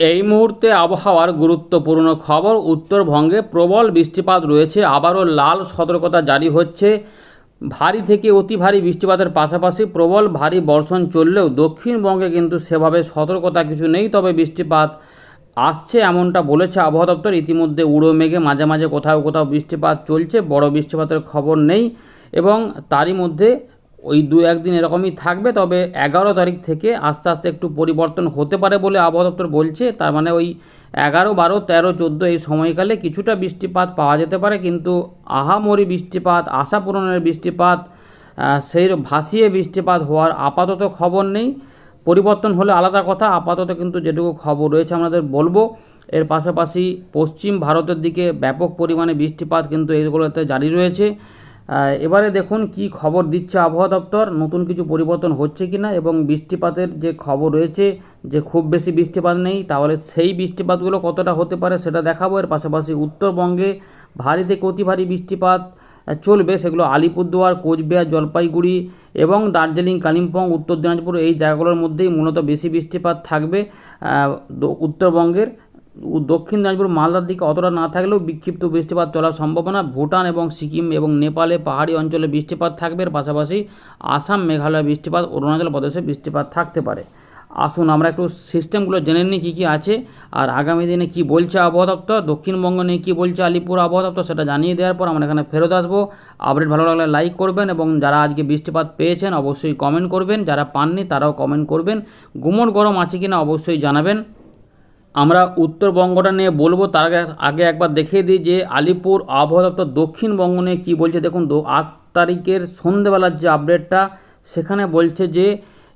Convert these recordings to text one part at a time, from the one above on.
এই মুহূর্তে আবহাওয়ার গুরুত্বপূর্ণ খবর, উত্তরবঙ্গে প্রবল বৃষ্টিপাত রয়েছে, আবারও লাল সতর্কতা জারি হচ্ছে। ভারী থেকে অতি ভারী বৃষ্টিপাতের পাশাপাশি প্রবল ভারী বর্ষণ চললেও দক্ষিণবঙ্গে কিন্তু সেভাবে সতর্কতা কিছু নেই, তবে বৃষ্টিপাত আসছে এমনটা বলেছে আবহাওয়া দপ্তর। ইতিমধ্যে উড়ো মেঘে মাঝে মাঝে কোথাও কোথাও বৃষ্টিপাত চলছে, বড় বৃষ্টিপাতের খবর নেই এবং তারই মধ্যে ওই দু একদিন এরকমই থাকবে, তবে এগারো তারিখ থেকে আস্তে আস্তে একটু পরিবর্তন হতে পারে বলে আবহাওয়া দপ্তর বলছে। তার মানে ওই এগারো, বারো, তেরো, চোদ্দ এই সময়কালে কিছুটা বৃষ্টিপাত পাওয়া যেতে পারে, কিন্তু আহামরি বৃষ্টিপাত, আশা পূরণের বৃষ্টিপাত সেই ভাসিয়ে বৃষ্টিপাত হওয়ার আপাতত খবর নেই। পরিবর্তন হলে আলাদা কথা, আপাতত কিন্তু যেটুকু খবর রয়েছে আমাদের বলব। এর পাশাপাশি পশ্চিম ভারতের দিকে ব্যাপক পরিমাণে বৃষ্টিপাত কিন্তু এইগুলোতে জারি রয়েছে। এবারে দেখুন কি খবর দিচ্ছে আবহাওয়া দপ্তর, নতুন কিছু পরিবর্তন হচ্ছে কিনা এবং বৃষ্টিপাতের যে খবর রয়েছে, যে খুব বেশি বৃষ্টিপাত নেই, তাহলে সেই বৃষ্টিপাতগুলো কতটা হতে পারে সেটা দেখাবো। এর পাশাপাশি উত্তরবঙ্গে ভারী থেকে অতি ভারী বৃষ্টিপাত চলবে সেগুলো আলিপুরদুয়ার, কোচবিহার, জলপাইগুড়ি এবং দার্জিলিং, কালিম্পং, উত্তর দিনাজপুর, এই জায়গাগুলোর মধ্যেই মূলত বেশি বৃষ্টিপাত থাকবে উত্তরবঙ্গের। দক্ষিণ দিনাজপুর মালদার দিকে অতটা না থাকলেও বিক্ষিপ্ত বৃষ্টিপাত চলার সম্ভাবনা। ভুটান এবং সিকিম এবং নেপালে পাহাড়ি অঞ্চলে বৃষ্টিপাত থাকবে। পাশাপাশি আসাম, মেঘালয় বৃষ্টিপাত, অরুণাচল প্রদেশে বৃষ্টিপাত থাকতে পারে। আসুন আমরা একটু সিস্টেমগুলো জেনে নিই কী কী আছে আর আগামী দিনে কি বলছে আবহাওয়া দপ্তর, দক্ষিণবঙ্গ নিয়ে কী বলছে আলিপুর আবহাওয়া দপ্তর সেটা জানিয়ে দেওয়ার পর আমরা এখানে ফেরত আসব। আপডেট ভালো লাগলে লাইক করবেন এবং যারা আজকে বৃষ্টিপাত পেয়েছেন অবশ্যই কমেন্ট করবেন। যারা পাননি তারাও কমেন্ট করবেন। গুমট গরম আছে কিনা অবশ্যই জানাবেন। আমরা উত্তরবঙ্গটা নিয়ে বলব, তার আগে আগে একবার দেখিয়ে দিই যে আলিপুর আবহাওয়া দপ্তর দক্ষিণবঙ্গ নিয়ে কী বলছে। দেখুন আট তারিখের সন্ধেবেলার যে আপডেটটা সেখানে বলছে যে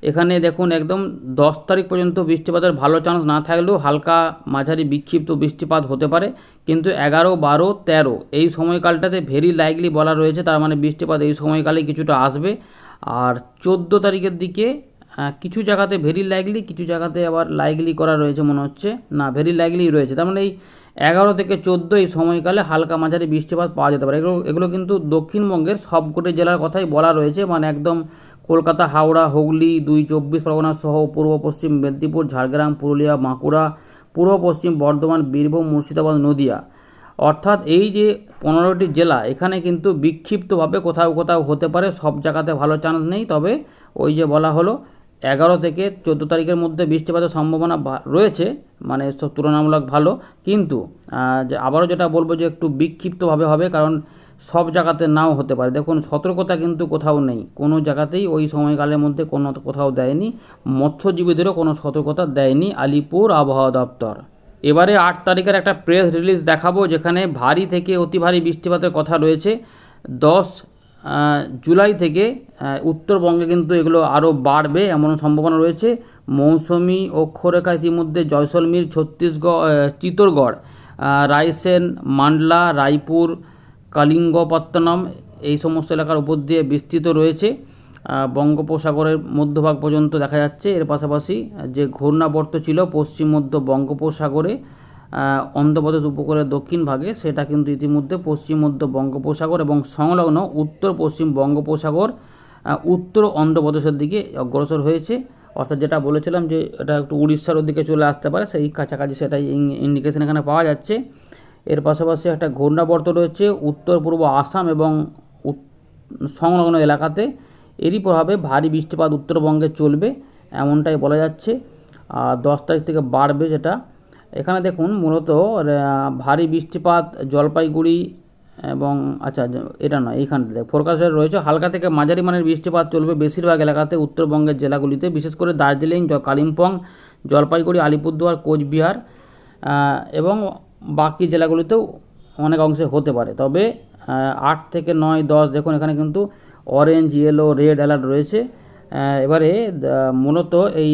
এখানে দেখুন একদম দশ তারিখ পর্যন্ত বৃষ্টিপাতের ভালো চান্স না থাকলেও হালকা মাঝারি বিক্ষিপ্ত বৃষ্টিপাত হতে পারে। কিন্তু এগারো, বারো, তেরো এই সময়কালটাতে ভেরি লাইকলি বলা রয়েছে, তার মানে বৃষ্টিপাত এই সময়কালে কিছুটা আসবে। আর চোদ্দ তারিখের দিকে কিছু জায়গাতে ভেরি লাইকলি কিছু জায়গাতে আবার লাইকলি করা রয়েছে মনে হচ্ছে। না ভেরি লাইকলি রয়েছে। তার মানে এই এগারো থেকে চোদ্দ এই সময়কালে হালকা মাঝারি বৃষ্টিপাত পাওয়া যেতে পারে। এগুলো এগুলো কিন্তু দক্ষিণবঙ্গের সবকটি জেলার কথাই বলা রয়েছে। মানে একদম কলকাতা, হাওড়া, হুগলি, দুই চব্বিশ পরগনা সহ পূর্ব পশ্চিম মেদিনীপুর, ঝাড়গ্রাম, পুরুলিয়া, বাঁকুড়া, পূর্ব পশ্চিম বর্ধমান, বীরভূম, মুর্শিদাবাদ, নদিয়া। অর্থাৎ এই যে পনেরোটি জেলা, এখানে কিন্তু বিক্ষিপ্তভাবে কোথাও কোথাও হতে পারে। সব জায়গাতে ভালো চান্স নেই। তবে ওই যে বলা হলো এগারো থেকে চোদ্দ তারিখের মধ্যে বৃষ্টিপাতের সম্ভাবনা রয়েছে মানে সব তুলনামূলক ভালো। কিন্তু আবারও যেটা বলব যে একটু বিক্ষিপ্তভাবে হবে, কারণ সব জায়গাতে নাও হতে পারে। দেখুন, সতর্কতা কিন্তু কোথাও নেই। কোনো জায়গাতেই ওই সময়কালের মধ্যে কোনো কোথাও দেয়নি। মৎস্যজীবীদেরও কোনো সতর্কতা দেয়নি আলিপুর আবহাওয়া দপ্তর। এবারে আট তারিখের একটা প্রেস রিলিজ দেখাবো, যেখানে ভারী থেকে অতি ভারী বৃষ্টিপাতের কথা রয়েছে। দশ জুলাই থেকে উত্তরবঙ্গে কিন্তু এগুলো আরও বাড়বে এমন সম্ভাবনা রয়েছে। মৌসুমি অক্ষরেখা ইতিমধ্যে জয়সলমীর ছত্তিশগড় আহ, রায়সেন মান্ডলা রায়পুর কালিঙ্গপত্তনম এই সমস্ত এলাকার উপর দিয়ে বিস্তৃত রয়েছে। বঙ্গোপসাগরের মধ্যভাগ পর্যন্ত দেখা যাচ্ছে। এর পাশাপাশি যে ঘূর্ণাবর্ত ছিল পশ্চিম মধ্য বঙ্গোপসাগরে অন্ধ্রপ্রদেশ উপকূলের দক্ষিণ ভাগে, সেটা কিন্তু ইতিমধ্যে পশ্চিম মধ্য বঙ্গোপসাগর এবং সংলগ্ন উত্তর পশ্চিম বঙ্গোপসাগর উত্তর অন্ধ্রপ্রদেশের দিকে অগ্রসর হয়েছে। অর্থাৎ যেটা বলেছিলাম যে এটা একটু উড়িষ্যার দিকে চলে আসতে পারে, সেই কাছাকাছি সেটাই ইন্ডিকেশন এখানে পাওয়া যাচ্ছে। এর পাশাপাশি একটা ঘূর্ণাবর্ত রয়েছে উত্তর পূর্ব আসাম এবং সংলগ্ন এলাকাতে। এরই প্রভাবে ভারী বৃষ্টিপাত উত্তরবঙ্গে চলবে, এমনটাই বলা যাচ্ছে। আর দশ তারিখ থেকে বাড়বে যেটা। এখানে দেখুন মূলত ভারী বৃষ্টিপাত, জলপাইগুড়ি এবং আচ্ছা এটা নয়, এইখানটাতে। ফোরকাস্টে রয়েছে, হালকা থেকে মাঝারি মানের বৃষ্টিপাত চলবে বেশিরভাগ এলাকাতে, উত্তরবঙ্গের জেলাগুলিতে। বিশেষ করে দার্জিলিং কালিম্পং, জলপাইগুড়ি, আলিপুরদুয়ার, কোচবিহার এবং বাকি জেলাগুলিতেও অনেক অংশে হতে পারে। তবে আট থেকে নয়, দশ, দেখুন এখানে কিন্তু অরেঞ্জ ইয়েলো রেড অ্যালার্ট রয়েছে। এবারে মূলত এই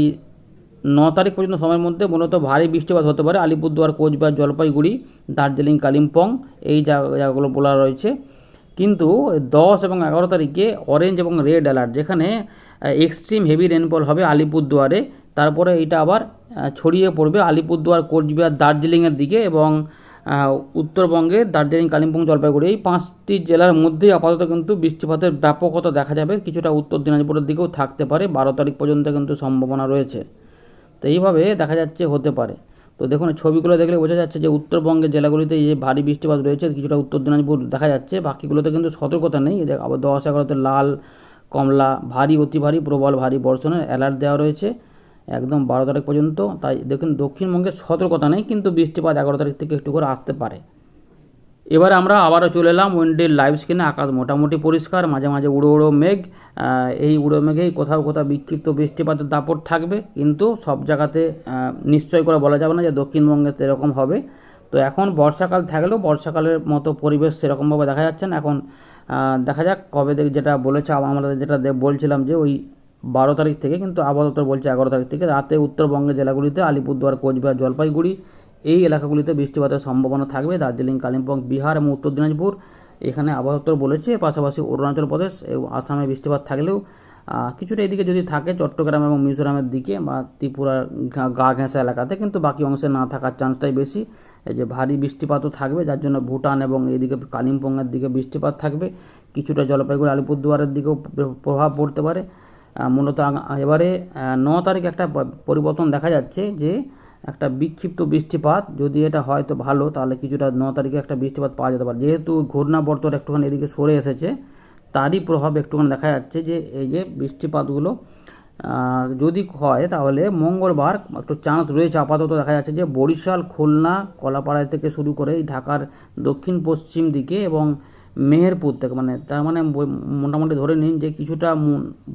ন তারিখ পর্যন্ত সময়ের মধ্যে মূলত ভারী বৃষ্টিপাত হতে পারে। আলিপুরদুয়ার, কোচবিহার, জলপাইগুড়ি, দার্জিলিং, কালিম্পং এই জায়গাগুলো বলা রয়েছে। কিন্তু দশ এবং এগারো তারিখে অরেঞ্জ এবং রেড অ্যালার্ট যেখানে এক্সট্রিম হেভি রেনফল হবে আলিপুরদুয়ারে। তারপরে এটা আবার ছড়িয়ে পড়বে আলিপুরদুয়ার, কোচবিহার, দার্জিলিংয়ের দিকে এবং উত্তরবঙ্গে দার্জিলিং, কালিম্পং, জলপাইগুড়ি এই পাঁচটি জেলার মধ্যেই আপাতত কিন্তু বৃষ্টিপাতের ব্যাপকতা দেখা যাবে। কিছুটা উত্তর দিনাজপুরের দিকেও থাকতে পারে। বারো তারিখ পর্যন্ত কিন্তু সম্ভাবনা রয়েছে। তো এইভাবে দেখা যাচ্ছে হতে পারে। তো দেখুন, ছবিগুলো দেখলে বোঝা যাচ্ছে যে উত্তরবঙ্গের জেলাগুলিতে যে ভারী বৃষ্টিপাত রয়েছে, কিছুটা উত্তর দিনাজপুর দেখা যাচ্ছে। বাকিগুলোতে কিন্তু সতর্কতা নেই। দেখ, আবার দশ এগারোতে লাল, কমলা, ভারী, অতি ভারী, প্রবল ভারী বর্ষণের অ্যালার্ট দেওয়া রয়েছে একদম বারো তারিখ পর্যন্ত। তাই দেখুন দক্ষিণবঙ্গের সতর্কতা নেই, কিন্তু বৃষ্টিপাত এগারো তারিখ থেকে একটু করে আসতে পারে। এবারে আমরা আবারও চলে এলাম উইন্ডের লাইভ স্ক্রিনে। আকাশ মোটামুটি পরিষ্কার, মাঝে মাঝে উড়ো উড়ো মেঘ। এই উড়ো মেঘেই কোথাও কোথাও বিক্ষিপ্ত বৃষ্টিপাতের দাপট থাকবে। কিন্তু সব জায়গাতে নিশ্চয় করে বলা যাবে না যে দক্ষিণবঙ্গে সেরকম হবে। তো এখন বর্ষাকাল থাকলেও বর্ষাকালের মতো পরিবেশ সেরকমভাবে দেখা যাচ্ছে না। এখন দেখা যাক কবে থেকে যেটা বলেছে আমরা যেটা বলছিলাম যে ওই বারো তারিখ থেকে, কিন্তু দপ্তর বলছে এগারো তারিখ থেকে। রাতে উত্তরবঙ্গের জেলাগুলিতে আলিপুরদুয়ার, কোচবিহার, জলপাইগুড়ি এই এলাকাগুলিতে বৃষ্টিপাতের সম্ভাবনা থাকবে। দার্জিলিং, কালিম্পং, বিহার এবং উত্তর দিনাজপুর এখানে আবহাওয়া বলেছে। পাশাপাশি অরুণাচল প্রদেশ এবং আসামে বৃষ্টিপাত থাকলেও কিছুটা এদিকে যদি থাকে চট্টগ্রাম এবং মিজোরামের দিকে বা ত্রিপুরার গা ঘেঁষা এলাকাতে, কিন্তু বাকি অংশে না থাকার চান্সটাই বেশি। এই যে ভারী বৃষ্টিপাতও থাকবে, যার জন্য ভুটান এবং এদিকে কালিম্পংয়ের দিকে বৃষ্টিপাত থাকবে। কিছুটা জলপাইগুড়ি, আলিপুরদুয়ারের দিকেও প্রভাব পড়তে পারে। মূলত এবারে ন তারিখ একটা পরিবর্তন দেখা যাচ্ছে যে একটা বিক্ষিপ্ত বৃষ্টিপাত। যদি এটা হয় তো ভালো, তাহলে কিছুটা ন তারিখে একটা বৃষ্টিপাত পাওয়া যেতে পারে। যেহেতু ঘূর্ণাবর্তটা একটুখানি এদিকে সরে এসেছে, তারই প্রভাব একটুখানি দেখা যাচ্ছে যে এই যে বৃষ্টিপাতগুলো যদি হয় তাহলে মঙ্গলবার একটু চান্স রয়েছে। আপাতত দেখা যাচ্ছে যে বরিশাল, খুলনা, কলাপাড়ায় থেকে শুরু করে ঢাকার দক্ষিণ পশ্চিম দিকে এবং মেহেরপুর থেকে মানে তার মানে মোটামুটি ধরে নিন যে কিছুটা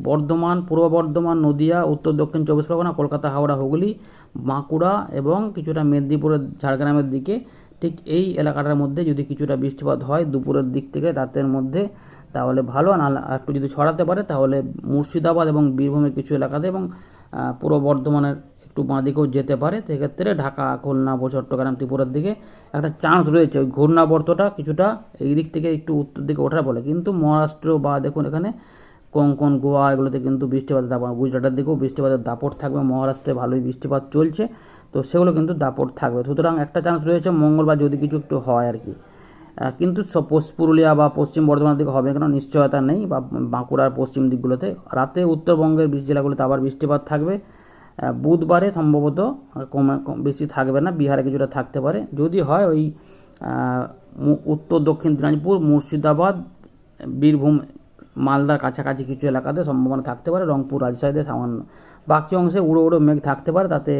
বর্ধমান, পূর্ব বর্ধমান, নদিয়া, উত্তর, দক্ষিণ চব্বিশ পরগনা, কলকাতা, হাওড়া, হুগলি, বাঁকুড়া এবং কিছুটা মেদিনীপুরের ঝাড়গ্রামের দিকে। ঠিক এই এলাকাটার মধ্যে যদি কিছুটা বৃষ্টিপাত হয় দুপুরের দিক থেকে রাতের মধ্যে, তাহলে ভালো। আর একটু যদি ছড়াতে পারে, তাহলে মুর্শিদাবাদ এবং বীরভূমের কিছু এলাকাতে এবং পূর্ব বর্ধমানের একটু বাঁ দিকেও যেতে পারে, সেক্ষেত্রে ঢাকা, খুলনা, চট্টগ্রাম, ত্রিপুরার দিকে একটা চান্স রয়েছে। ওই ঘূর্ণাবর্তটা কিছুটা এই দিক থেকে একটু উত্তর দিকে ওঠার বলে। কিন্তু মহারাষ্ট্র বা দেখুন এখানে কোঙ্কন, গোয়া এগুলোতে কিন্তু বৃষ্টিপাতের দাপট গুজরাটের দিকেও বৃষ্টিপাতের দাপট থাকবে। মহারাষ্ট্রে ভালোই বৃষ্টিপাত চলছে। তো সেগুলো কিন্তু দাপট থাকবে। সুতরাং একটা চান্স রয়েছে মঙ্গলবার যদি কিছু একটু হয় আর কি। কিন্তু পুরুলিয়া বা পশ্চিম বর্ধমানের দিকে হবে কেন? নিশ্চয়তা নেই। বা বাঁকুড়ার পশ্চিম দিকগুলোতে। রাতে উত্তরবঙ্গের জেলাগুলোতে আবার বৃষ্টিপাত থাকবে। বুধবারে সম্ভবত কমে বেশি থাকবে না, বিহারে কিছুটা থাকতে পারে। যদি হয় ওই উত্তর, দক্ষিণ দিনাজপুর, মুর্শিদাবাদ, বীরভূম, মালদার কাছাকাছি কিছু এলাকাতে সম্ভাবনা থাকতে পারে। রংপুর, রাজশাহীতে সামান্য। বাকি অংশে উড়ো উড়ো মেঘ থাকতে পারে, তাতে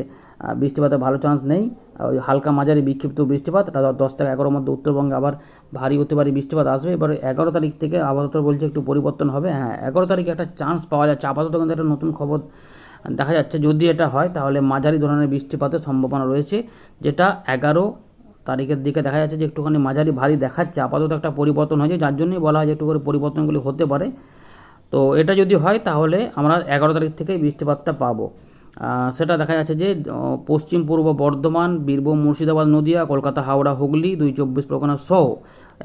বৃষ্টিপাতের ভালো চান্স নেই। ওই হালকা মাঝারি বিক্ষিপ্ত বৃষ্টিপাত দশ থেকে এগারোর মধ্যে উত্তরবঙ্গে আবার ভারী হতে পারে বৃষ্টিপাত আসবে। এবার এগারো তারিখ থেকে আপাতত বলছে একটু পরিবর্তন হবে। হ্যাঁ এগারো তারিখে একটা চান্স পাওয়া যাচ্ছে। আপাতত কিন্তু একটা নতুন খবর দেখা যাচ্ছে যদি এটা হয়, তাহলে মাঝারি ধরনের বৃষ্টিপাতের সম্ভাবনা রয়েছে, যেটা এগারো তারিখের দিকে দেখা যাচ্ছে যে একটুখানি মাঝারি ভারী দেখাচ্ছে। আপাতত একটা পরিবর্তন হয়েছে, যার জন্যই বলা হয় যে একটু করে পরিবর্তনগুলি হতে পারে। তো এটা যদি হয়, তাহলে আমরা এগারো তারিখ থেকে বৃষ্টিপাতটা পাবো। সেটা দেখা যাচ্ছে যে পশ্চিম পূর্ব বর্ধমান, বীরভূম, মুর্শিদাবাদ, নদিয়া, কলকাতা, হাওড়া, হুগলি দুই চব্বিশ পরগনা সহ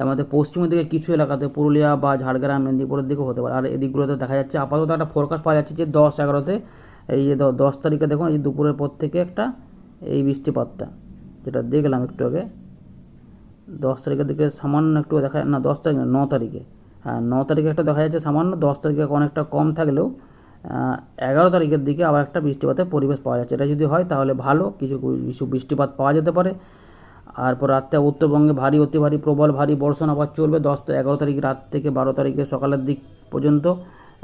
আমাদের পশ্চিমের দিকে কিছু এলাকাতে পুরুলিয়া বা ঝাড়গ্রাম, মেদিনীপুরের দিকেও হতে পারে। আর এদিকগুলোতে দেখা যাচ্ছে আপাতত একটা ফোরকাস্ট পাওয়া যাচ্ছে যে দশ এগারোতে এই যে দশ তারিখে দেখুন এই দুপুরের পর থেকে একটা এই বৃষ্টিপাতটা যেটা দেখলাম একটু আগে। দশ তারিখের দিকে সামান্য একটু দেখা না দশ তারিখ না, তারিখে। হ্যাঁ ন তারিখে একটা দেখা যাচ্ছে সামান্য দশ তারিখে অনেকটা কম থাকলেও এগারো তারিখের দিকে আবার একটা বৃষ্টিপাতের পরিবেশ পাওয়া যাচ্ছে। এটা যদি হয় তাহলে ভালো কিছু কিছু বৃষ্টিপাত পাওয়া যেতে পারে। আর পর রাতে উত্তরবঙ্গে ভারী অতি ভারী প্রবল ভারী বর্ষণ আবার চলবে। দশ এগারো তারিখ রাত থেকে বারো তারিখে সকালের দিক পর্যন্ত।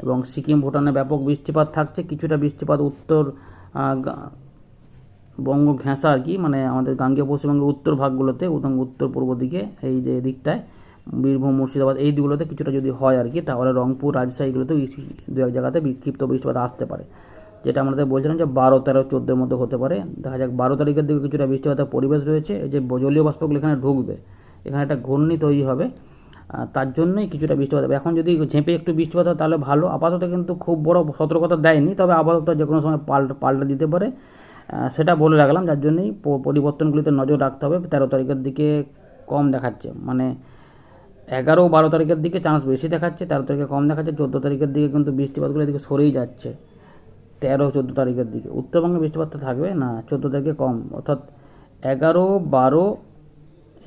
এবং সিকিম, ভুটানে ব্যাপক বৃষ্টিপাত থাকছে, কিছুটা বৃষ্টিপাত উত্তর বঙ্গ ঘেঁষা আর কি মানে আমাদের গাঙ্গেয় পশ্চিমবঙ্গের উত্তর ভাগগুলোতে উত্তর পূর্ব দিকে, এই যে দিকটায় বীরভূম, মুর্শিদাবাদ, এই দিকগুলোতে কিছুটা যদি হয় আর কি, তাহলে রংপুর, রাজশাহী এগুলোতেও দু এক জায়গাতে বিক্ষিপ্ত বৃষ্টিপাত আসতে পারে। যেটা আমাদের বলছিলাম যে বারো, তেরো, চোদ্দোর মধ্যে হতে পারে। দেখা যাক, বারো তারিখের দিকে কিছুটা বৃষ্টিপাতের পরিবেশ রয়েছে যে জলীয় বাষ্পগুলো এখানে ঢুকবে। এখানে একটা ঘূর্ণি তৈরি হবে। তার জন্যই কিছুটা বৃষ্টিপাত হবে। এখন যদি ঝেঁপে একটু বৃষ্টিপাত হয়, তাহলে ভালো। আপাতত কিন্তু খুব বড় সতর্কতা দেয়নি, তবে আপাতত যে কোনো সময় পাল্টা পাল্টা দিতে পারে। সেটা বলে রাখলাম, যার জন্যই পরিবর্তনগুলিতে নজর রাখতে হবে। তেরো তারিখের দিকে কম দেখাচ্ছে মানে এগারো বারো তারিখের দিকে চান্স বেশি দেখাচ্ছে, তেরো তারিখে কম দেখাচ্ছে, চোদ্দ তারিখের দিকে কিন্তু বৃষ্টিপাতগুলো এদিকে সরেই যাচ্ছে। তেরো, চোদ্দ তারিখের দিকে। উত্তরবঙ্গে বৃষ্টিপাতটা থাকবে না, চোদ্দ তারিখে কম, অর্থাৎ এগারো, বারো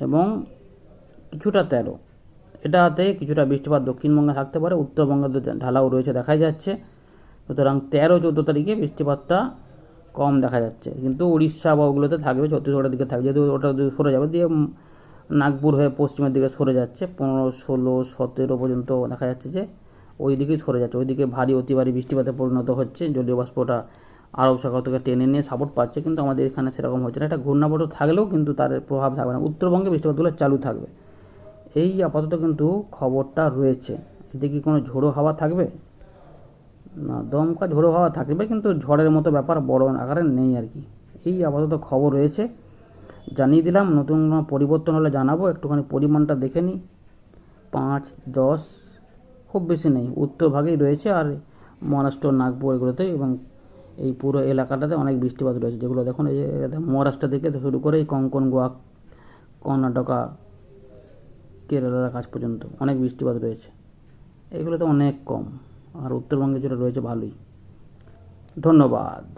এবং কিছুটা তেরো। এটাতে কিছুটা বৃষ্টিপাত দক্ষিণবঙ্গে থাকতে পারে, উত্তরবঙ্গে ঢালাও রয়েছে দেখাই যাচ্ছে। সুতরাং তেরো, চোদ্দ তারিখে বৃষ্টিপাতটা কম দেখা যাচ্ছে। কিন্তু উড়িষ্যা বা ওগুলোতে থাকবে, ছত্তিশগড়ের দিকে থাকবে। যেহেতু ওটা সরে যাবে, দিয়ে নাগপুর হয়ে পশ্চিমের দিকে সরে যাচ্ছে। পনেরো, ষোলো, সতেরো পর্যন্ত দেখা যাচ্ছে যে ওই দিকেই সরে যাচ্ছে। ওইদিকে ভারী, অতি ভারী বৃষ্টিপাতে পরিণত হচ্ছে। জলীয় বাষ্পটা আরব সাগর থেকে টেনে নিয়ে সাপোর্ট পাচ্ছে। কিন্তু আমাদের এখানে সেরকম হচ্ছে না। এটা ঘূর্ণাবর্ত থাকলেও কিন্তু তার প্রভাব থাকবে না। উত্তরবঙ্গে বৃষ্টিপাতগুলো চালু থাকবে। এই আপাতত কিন্তু খবরটা রয়েছে। এতে কি কোনো ঝোড়ো হাওয়া থাকবে? না, দমকা ঝোড়ো হাওয়া থাকবে কিন্তু ঝড়ের মতো ব্যাপার বড় আকারে নেই আর কি। এই আপাতত খবর রয়েছে। জানিয়ে দিলাম, নতুন কোনো পরিবর্তন হলে জানাব। একটুখানি পরিমাণটা দেখে নিই। পাঁচ, দশ, খুব বেশি নেই। উত্তর ভাগেই রয়েছে আর মহারাষ্ট্র, নাগপুর এগুলোতে এবং এই পুরো এলাকাটাতে অনেক বৃষ্টিপাত রয়েছে। যেগুলো দেখুন, এই মহারাষ্ট্র থেকে শুরু করে এই কঙ্কন, গোয়া, কর্ণাটকা কেরালার কাছ পর্যন্ত অনেক বৃষ্টিপাত রয়েছে। এগুলো তো অনেক কম। আর উত্তরবঙ্গে যেটা রয়েছে ভালোই। ধন্যবাদ।